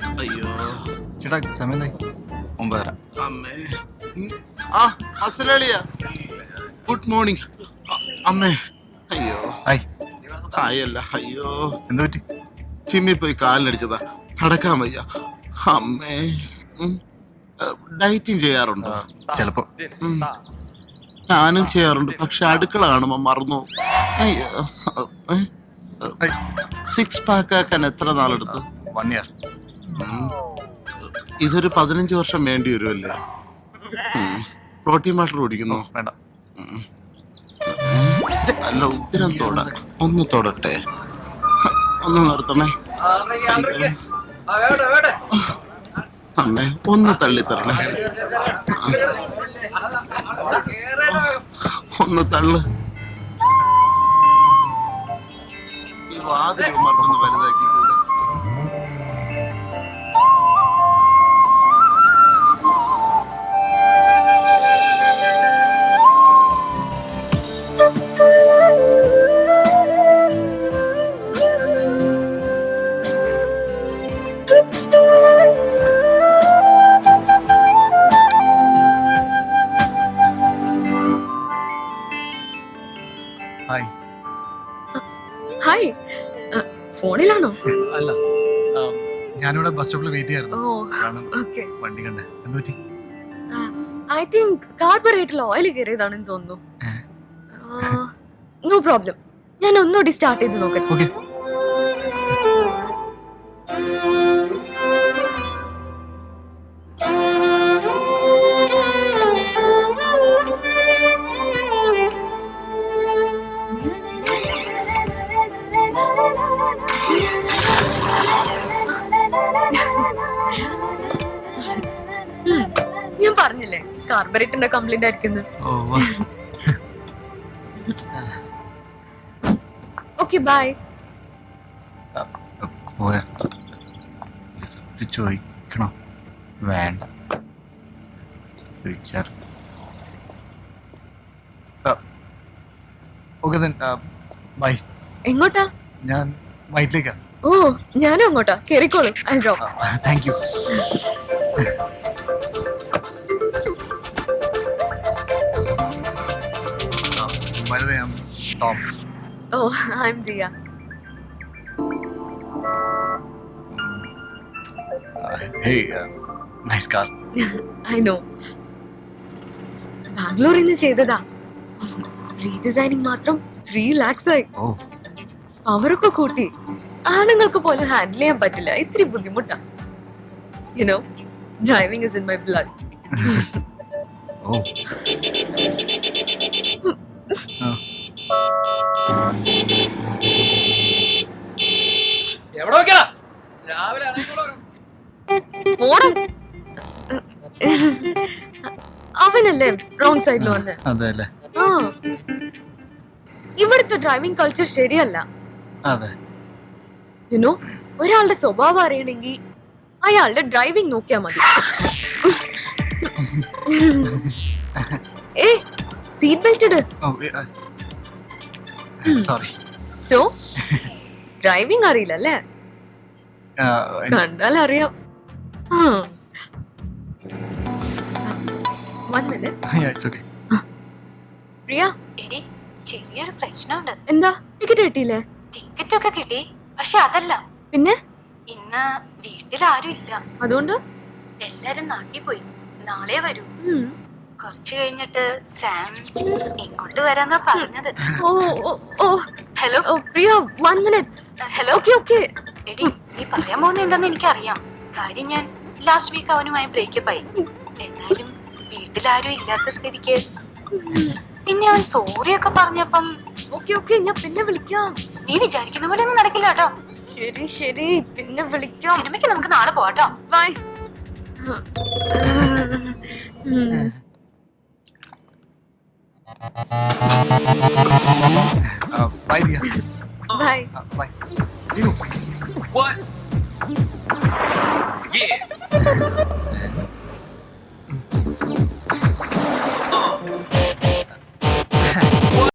അയ്യോ. ചേട്ടാ സമയം ഒമ്പതര. അമ്മേ. ആ അസലളിയ. Good morning. അമ്മേ. അയ്യോ. ഹായ്. അല്ല അയ്യോ. എന്താ പറ്റി? ചിമ്മി പോയി കാലിനടിച്ചതാ. നടക്കാൻ വയ്യ. അമ്മേ. ഡയറ്റിങ് ചെയ്യാറുണ്ടോ? ചിലപ്പോ. ഞാനും ചെയ്യാറുണ്ട്. പക്ഷെ അടുക്കള കാണുമ്പോ മറന്നു അയ്യോ. സിക്സ് പാക്ക് ആക്കാൻ എത്ര നാളെടുത്തു? One year. ഇതൊരു പതിനഞ്ച് വർഷം വേണ്ടി വരുമല്ലേ പ്രോട്ടീൻ വാട്ടർ കുടിക്കുന്നു വേണ്ട. നല്ല ഉഗ്രം തൊട. ഒന്ന് തൊടട്ടെ. ഒന്ന് നിർത്തണേ. അമ്മേ ഒന്ന് തള്ളിത്തരണേ. ഒന്ന് തള്ളു. ഈ വാതിൽ മറന്നു വലുതാക്കി ഹായ്. ഹായ്. ഫോണിലാണോ? അല്ല. ഞാനിവിടെ ബസ് സ്റ്റോപ്പിൽ വെയിറ്റ് ചെയ്യായിരുന്നു. കാരണം ഓക്കെ. വണ്ടി കണ്ടേ. എന്ത് പറ്റി? ഐ തിങ്ക് കാർബറേറ്ററിൽ ഓയിൽ കയറിയതാണെന്ന് തോന്നുന്നു. നോ പ്രോബ്ലം ഞാൻ ഒന്നുകൂടി സ്റ്റാർട്ട് ചെയ്ത് നോക്കട്ടെ. ഓക്കെ പറഞ്ഞില്ലേ? കാർബറേറ്ററിന്റെ കംപ്ലൈന്റ് ആയിരിക്കുന്നു. ഓക്കെ ബൈ ചോദിക്കണോ? വേണ്ട. ചോദിച്ചാർ ഓക്കെ ബൈ എങ്ങോട്ടാ? ഞാൻ വൈറ്റിലേക്കാ. ഓ ഞാനും അങ്ങോട്ടാ. കേറിക്കോളൂ. Thank you By the way, I'm Tom. Oh, I'm Dia. Uh, hey, uh, nice car. I know. ബാംഗ്ലൂരിൽ നിന്ന് ചെയ്തതാ റീഡിസൈനിങ് മാത്രം ത്രീ ലാക്സ് ആയി Oh, അവരൊക്കെ കൂട്ടി ആണുങ്ങൾക്ക് പോലും ഹാൻഡിൽ ചെയ്യാൻ പറ്റില്ല ഇത്തിരി ബുദ്ധിമുട്ടാ you know driving is in my blood oh. എവിടെ വെക്കടാ രാവിലെ. പോണം അവനല്ലേ റോങ് സൈഡിൽ വന്ന്? അതെ അല്ലേ ആ. ഇവിടുത്തെ ഡ്രൈവിംഗ് കൾച്ചർ ശരിയല്ല. അതെ. യുനോ ഒരാളുടെ സ്വഭാവം അറിയണമെങ്കിൽ അയാളുടെ ഡ്രൈവിംഗ് നോക്കിയാ മതി. ഏ സീറ്റ് ബെൽറ്റ് ഇട്. ഓ സോറി സോ ഡ്രൈവിംഗ് അറിയില്ല അല്ലേ കണ്ടാൽ അറിയാം one minute it's okay Priya എടി ചെറിയൊരു പ്രശ്നമുണ്ട്. എന്താ? ടിക്കറ്റ് കിട്ടിയില്ലേ? ടിക്കറ്റ് ഒക്കെ കിട്ടി പക്ഷെ അതല്ല. പിന്നെ? ഇന്ന് വീട്ടിൽ ആരും ഇല്ല അതുകൊണ്ട്? എല്ലാരും നാട്ടിൽ പോയി. നാളെ വരൂ. കുറച്ച് കഴിഞ്ഞിട്ട് സാം ഇങ്ങോട്ട് വരാന്നാ പറഞ്ഞത്. ഓ ഓ hello? Priya one minute hello? Okay okay എടി നീ പറയാൻ പോകുന്ന എന്താന്ന് എനിക്കറിയാം. കാര്യം ഞാൻ ലാസ്റ്റ് വീക്ക് അവനുമായി ബ്രേക്കപ്പ് ആയി. എന്നാലും വീട്ടിലാരും ഇല്ലാത്ത സ്ഥിതിക്ക്. പിന്നെ അവൻ സോറി ഒക്കെ പറഞ്ഞപ്പം ഓക്കെ ഓക്കെ ഞാൻ പിന്നെ വിളിക്കാം. നീ വിചാരിക്കുന്ന പോലെ ഒന്നും നടക്കില്ല കേട്ടോ. ശരി ശരി പിന്നെ വിളിക്കാം. സിനിമയ്ക്ക് നമുക്ക് നാളെ പോവാട്ടോ. Bye bye Diya bye bye see you What? Yeah.